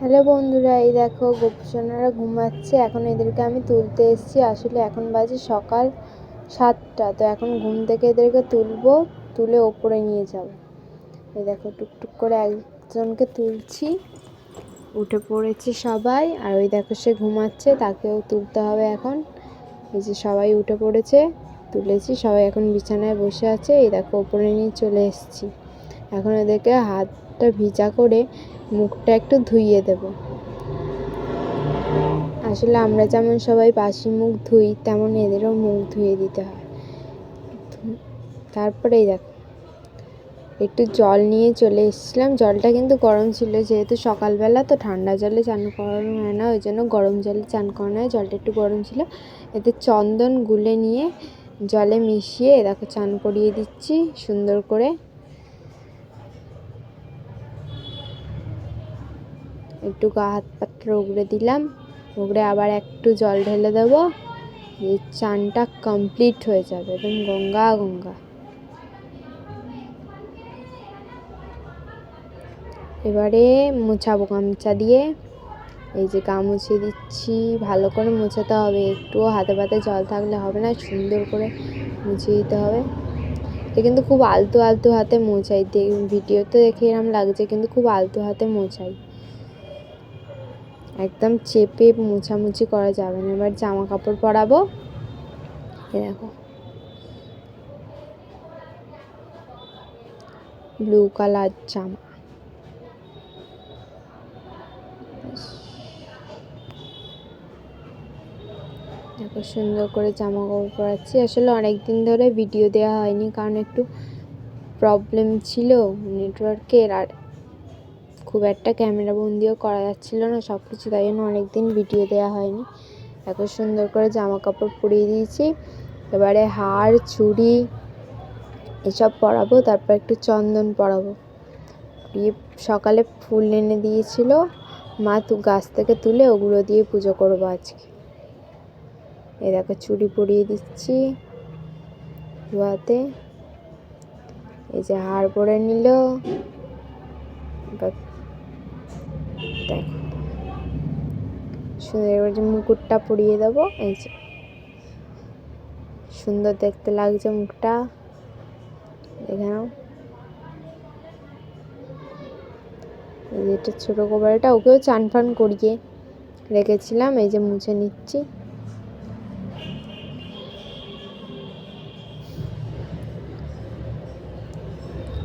Hello বন্ধুরা, এই দেখো গোপসোনারা ঘুমাচ্ছে। এখন এদেরকে আমি তুলতে এসেছি। আসলে এখন বাজে সকাল সাতটা। তো এখন ঘুম থেকে এদেরকে তুলবো, তুলে ওপরে নিয়ে যাব। এই দেখো টুকটুক করে একজনকে তুলছি। উঠে পড়েছে সবাই। আর ওই দেখো সে ঘুমাচ্ছে, তাকেও তুলতে হবে এখন। এই যে সবাই উঠে পড়েছে, তুলেছি। সবাই এখন বিছানায় বসে আছে। এই দেখো ওপরে নিয়ে চলে এসেছি। এখন এদেরকে হাতটা ভিজা করে মুখটা একটু ধুইয়ে দেব। আসলে আমরা যেমন সবাই বাসি মুখ ধুই, তেমন এদেরও মুখ ধুয়ে দিতে হয়। তারপরেই দেখো। একটু জল নিয়ে চলে এসেছিলাম। জলটা কিন্তু গরম ছিল, যেহেতু সকালবেলা তো ঠান্ডা জলে চান করানো হয় না, ওই জন্য গরম জলে চান করানো হয়। জলটা একটু গরম ছিল। এতে চন্দন গুলে নিয়ে জলে মিশিয়ে, দেখো চান করিয়ে দিচ্ছি সুন্দর করে। একটু গা হাত পাত্র উগড়ে দিলাম, উগড়ে আবার একটু জল ঢেলে দেবো চানটা কমপ্লিট হয়ে যাবে, একদম গঙ্গা গঙ্গা। এবারে মোছাবো গামছা দিয়ে, এই যে গা মুছিয়ে দিচ্ছি, ভালো করে মোছাতে হবে, একটুও হাতে পাতে জল থাকলে হবে না, সুন্দর করে মুছিয়ে দিতে হবে। এটা কিন্তু খুব আলতু আলতু হাতে মোছাই ভিডিওতে দেখে এরম লাগছে, কিন্তু খুব আলতু হাতে মোছাই। একদম চেপে মোছামুছি করা যাবে না। এবার জামা কাপড় পরাবো দেখো। ব্লু কালার জামা। দেখো সুন্দর করে জামা কাপড় পরাচ্ছি। আসলে অনেক দিন ধরে ভিডিও দেওয়া হয়নি, কারণ একটু প্রবলেম ছিল নেটওয়ার্কের আর খুব একটা ক্যামেরা বন্দিও করা যাচ্ছিল না সব কিছু তাই জন্য অনেকদিন ভিডিও দেওয়া হয়নি। এত সুন্দর করে জামা কাপড় পরিয়ে দিয়েছি। এবারে হার, চুড়ি এসব পরাবো, তারপর একটু চন্দন পরাবো। দিয়ে সকালে ফুল এনে দিয়েছিল। মা তু গাছ থেকে তুলে ওগুলো দিয়ে পুজো করব আজকে। এই দেখো চুড়ি পরিয়ে দিচ্ছি ধোয়াতে। এই যে হার পরে নিল। এবার দেখো। সুন্দর এবার যে মুকুটটা পরিয়ে দেবো, এই যে। সুন্দর দেখতে লাগছে মুখটা। দেখে নাও। এটা ছোটো কবারটা ওকেও চান ফান করিয়ে রেখেছিলাম, এই যে মুছে নিচ্ছি।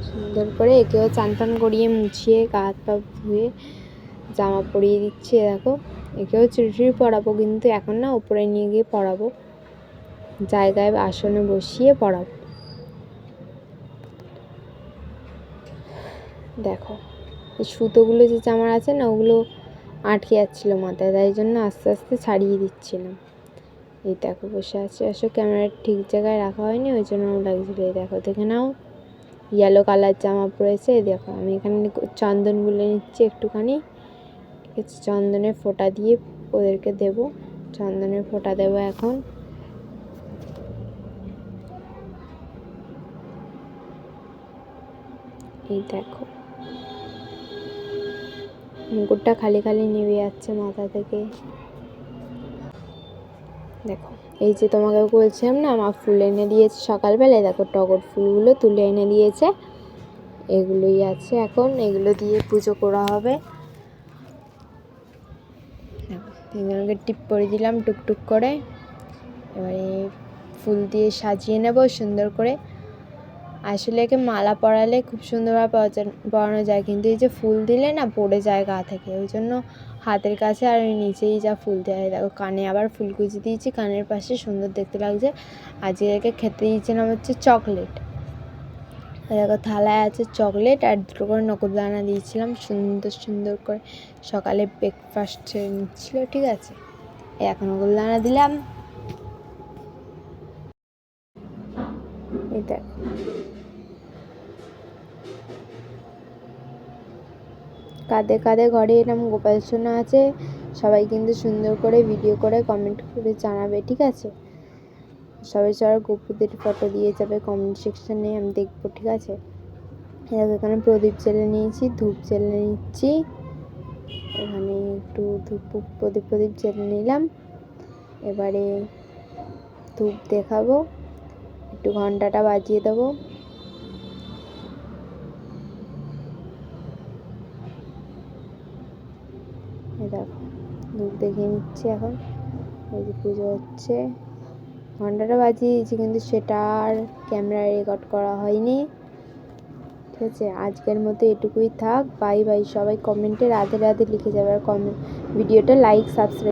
সুন্দর করে একেও চান ফান করিয়ে মুছিয়ে, গা হাত পা ধুয়ে জামা পরিয়ে দিচ্ছি, দেখো। একেও চুরি পরাবো, কিন্তু এখন না ওপরে নিয়ে গিয়ে পরাবো। জায়গায় আসনে বসিয়ে পরাবো। দেখো, এই সুতোগুলো যে জামার আছে না, ওগুলো আটকে যাচ্ছিল মাথায়, তাই জন্য আস্তে আস্তে ছাড়িয়ে দিচ্ছিলাম। এই দেখো, বসে আছে। আসো, ক্যামেরা ঠিক জায়গায় রাখা হয়নি, ওই জন্য লাগছিল। এই দেখো, দেখে নাও। ইয়েলো কালার জামা পরেছে দেখো, আমি এখানে চন্দন গুলে নিচ্ছি একটুখানি। চন্দনের ফোঁটা দিয়ে ওদেরকে দেব। চন্দনের ফোঁটা দেবো এখন। এই দেখো। মুকুটটা খালি খালি নেমে যাচ্ছে মাথা থেকে। দেখো, এই যে তোমাকে বলছিলাম না আমার ফুল এনে দিয়েছে সকালবেলায়। দেখো, টগর ফুলগুলো তুলে এনে দিয়েছে। এগুলোই আছে এখন। এগুলো দিয়ে পুজো করা হবে। তিনজনকে টিপ করে দিলাম, টুকটুক করে। এবারে ফুল দিয়ে সাজিয়ে নেব সুন্দর করে। আসলে একে মালা পরালে খুব সুন্দরভাবে পরানো যায়, কিন্তু এই যে ফুল দিলে না পড়ে যায় গা থেকে। ওই জন্য হাতের কাছে আর ওই নিচেই যা ফুল দেওয়া দেখো, কানে আবার ফুল কুচি দিয়েছি, কানের পাশে সুন্দর দেখতে লাগছে। আজকে একে খেতে দিয়েছিলাম হচ্ছে চকলেট। দেখো, থালায় আছে চকলেট আর দুটো করে নকলদানা দিয়েছিলাম, সুন্দর সুন্দর করে সকালে ব্রেকফাস্ট নিচ্ছিল, ঠিক আছে? এখন নকলদানা দিলাম। দেখো। কাঁধে কাঁধে ঘরে এরকম গোপাল সোনা আছে, সবাই কিন্তু সুন্দর করে ভিডিও করে কমেন্ট করে জানাবে, ঠিক আছে? সবাই সবার গপুদের ফটো দিয়ে যাবে কমেন্ট সেকশানে আমি দেখব, ঠিক আছে? এখানে প্রদীপ জ্বেলে নিয়েছি, ধূপ জ্বেলে নিচ্ছি। এখানে একটু ধূপ, প্রদীপ প্রদীপ জ্বেলে নিলাম। এবারে ধূপ দেখাবো, একটু ঘন্টাটা বাজিয়ে দেবো। দেখো, ধূপ দেখিয়ে নিচ্ছি এখন, এই যে পুজো হচ্ছে। ঘন্টাটা বাজিয়েছি, কিন্তু সেটা আর ক্যামেরায় রেকর্ড করা হয়নি। ঠিক আছে, আজকের মতো এটুকুই থাক। বাই বাই সবাই কমেন্টে রাধে রাধে লিখে যাবে আর কমেন্ট ভিডিওটা লাইক সাবস্ক্রাইব